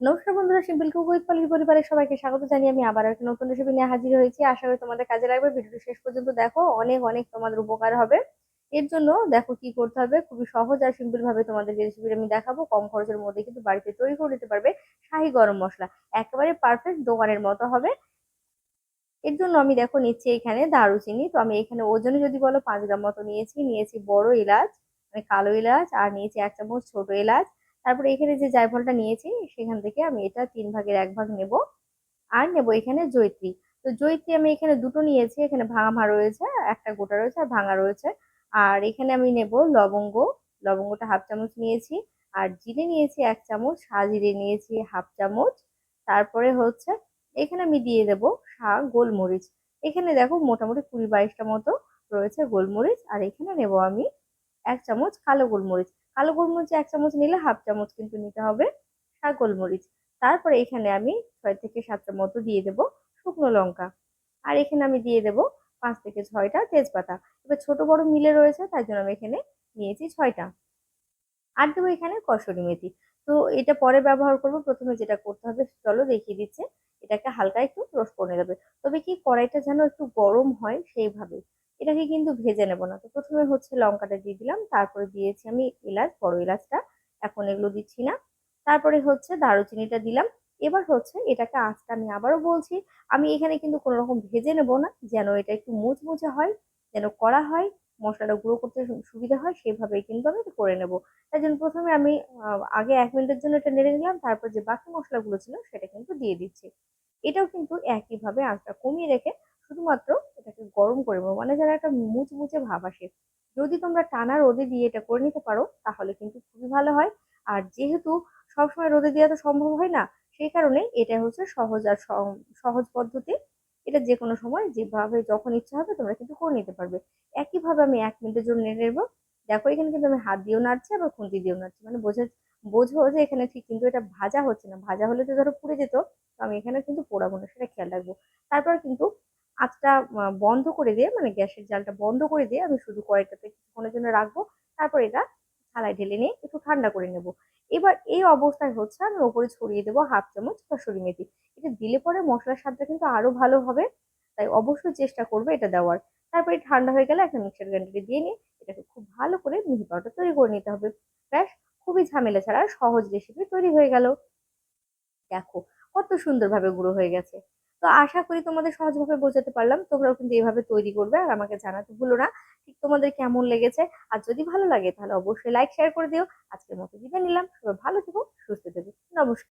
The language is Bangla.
নমস্কার বন্ধুরা, সিম্পল কুক উইথ পলি পরিবারের সবাইকে স্বাগত জানিয়ে আমি আবার একটা নতুন রেসিপি নিয়ে হাজির হয়েছি। আশা করি তোমাদের কাজে লাগবে। ভিডিওটি শেষ পর্যন্ত দেখো, অনেক অনেক তোমাদের উপকার হবে। এর জন্য দেখো কি করতে হবে, খুবই সহজ আর সিম্পল ভাবে তোমাদের রেসিপি আমি দেখাবো। কম খরচের মধ্যে কিন্তু বাড়িতে তৈরি করে নিতে পারবে শাহি গরম মশলা। একেবারে পারফেক্ট দোকানের মতো হবে। এর জন্য আমি দেখো নিচ্ছি এখানে দারুচিনি। তো আমি এখানে ওজনে যদি বলো, পাঁচ গ্রাম মতো নিয়েছি। নিয়েছি বড় এলাচ মানে কালো এলাচ, আর নিয়েছি এক চামচ ছোট এলাচ। তারপরে এখানে যে জায়ফলটা নিয়েছি, সেখান থেকে আমি এটা তিন ভাগের এক ভাগ নেব। আর নেব এখানে জৈত্রী তো জৈত্রী আমি এখানে দুটো নিয়েছি, এখানে ভাঙা রয়েছে, একটা গোটা রয়েছে আর ভাঙা রয়েছে। আর এখানে আমি নেব লবঙ্গ, লবঙ্গটা হাফ চামচ নিয়েছি। আর জিরে নিয়েছি এক চামচ সাজিরে নিয়েছি হাফ চামচ। তারপরে হচ্ছে এখানে আমি দিয়ে দেব শাক, গোলমরিচ। এখানে দেখো মোটামুটি কুড়ি বাইশটা মতো রয়েছে গোলমরিচ। আর এখানে নেব আমি এক চামচ কালো গোলমরিচ। কালো গোলমরিচ এক চামচ নিলে হাফ চামচ কিন্তু নিতে হবে শাক গোলমরিচ। তারপরে এখানে আমি ছয় থেকে সাতটা মতো দিয়ে দেব শুকনো লঙ্কা। আর এখানে আমি দিয়ে দেব পাঁচ থেকে ছয়টা তেজপাতা। এবার ছোট বড় মিলে রয়েছে, তাই জন্য আমি এখানে নিয়েছি ছয়টা। আর দেবো এখানে কসুরি মেথি। তো এটা পরে ব্যবহার করব। প্রথমে যেটা করতে হবে চলো দেখিয়ে দিচ্ছে। এটাকে হালকা একটু রোস্ট করে নেবে। তবে কি কড়াইটা যেন একটু গরম হয় সেইভাবে। এটাকে কিন্তু ভেজে নেব না। তো প্রথমে হচ্ছে লঙ্কাটা দিয়ে দিলাম, তারপরে দিয়েছি আমি এলাচ, বড় এলাচটা, এখন এগুলো দিচ্ছি না। তারপরে হচ্ছে দারুচিনিটা দিলাম। এবার হচ্ছে এটাকে আঁচটা আমি আবারও বলছি, আমি এখানে কিন্তু কোনো রকম ভেজে নেব না, যেন এটা একটু মুচমুচে হয়, যেন করা হয়, মশলাটা গুঁড়ো করতে সুবিধা হয়, সেভাবেই কিন্তু আমি করে নেব। তাই জন্য প্রথমে আমি আগে এক মিনিটের জন্য এটা নেড়ে নিলাম, তারপর যে বাকি মশলাগুলো ছিল সেটা কিন্তু দিয়ে দিচ্ছি। এটাও কিন্তু একইভাবে আঁচটা কমিয়ে রেখে শুধুমাত্র গরম করে নেব মানে যারা একটা মুচমুচে ভাব আসে। যদি তোমরা টানা রোদে দিয়ে এটা করে নিতে পারো, তাহলে কিন্তু খুবই ভালো হয়। আর যেহেতু সবসময় রোদে দেওয়া তো সম্ভব হয় না, সেই কারণে এটা হচ্ছে সহজ আর সহজ পদ্ধতি। এটা যে কোনো সময়, যেভাবে যখন ইচ্ছা হবে তোমরা কিন্তু করে নিতে পারবে। একইভাবে আমি এক মিনিটের জন্য নেড়ে নেব। দেখো এখানে কিন্তু আমি হাত দিয়েও নাড়ছি, আবার খুন্তি দিয়েও নাড়ছি। মানে বোঝা, বোঝো যে এখানে ঠিক কিন্তু এটা ভাজা হচ্ছে না। ভাজা হলে তো ধরো পুড়ে যেত। তো আমি এখানে কিন্তু পোড়াবো না, সেটা খেয়াল রাখব। তারপর কিন্তু আঁচটা বন্ধ করে দিয়ে মানে গ্যাসের জালটা বন্ধ করে দিয়ে আমি শুধু কড়াইটাতে কিছুক্ষণের জন্য রাখব। তারপর এটা থালায় ঢেলে নিয়ে একটু ঠান্ডা করে নেব। এবার এই অবস্থায় হচ্ছে আমি ওপরে ছড়িয়ে দেবো হাফ চামচ কসুরি মেথি। এটা দিলে পরে মশলার স্বাদটা কিন্তু আরও ভালো হবে। তাই অবশ্যই চেষ্টা করবে এটা দেওয়ার। তারপরে ঠান্ডা হয়ে গেলে একটা মিক্সার গ্রাইন্ডারে দিয়ে নিয়ে এটাকে খুব ভালো করে মিহি পাউডার তৈরি করে নিতে হবে। ব্যাস, খুবই ঝামেলা ছাড়া সহজ রেসিপি তৈরি হয়ে গেল। দেখো, কত সুন্দরভাবে গুঁড়ো হয়ে গেছে। তো আশা করি তোমাদের সহজভাবে বোঝাতে পারলাম। তোমরাও কিন্তু এভাবে তৈরি করবে আর আমাকে জানাতে ভুলো না। ঠিক তোমাদের কেমন লেগেছে? আর যদি ভালো লাগে তাহলে অবশ্যই লাইক শেয়ার করে দিও। আজকের মতো বিদায় নিলাম। সবাই ভালো থেকো, সুস্থ থেকো। নমস্কার।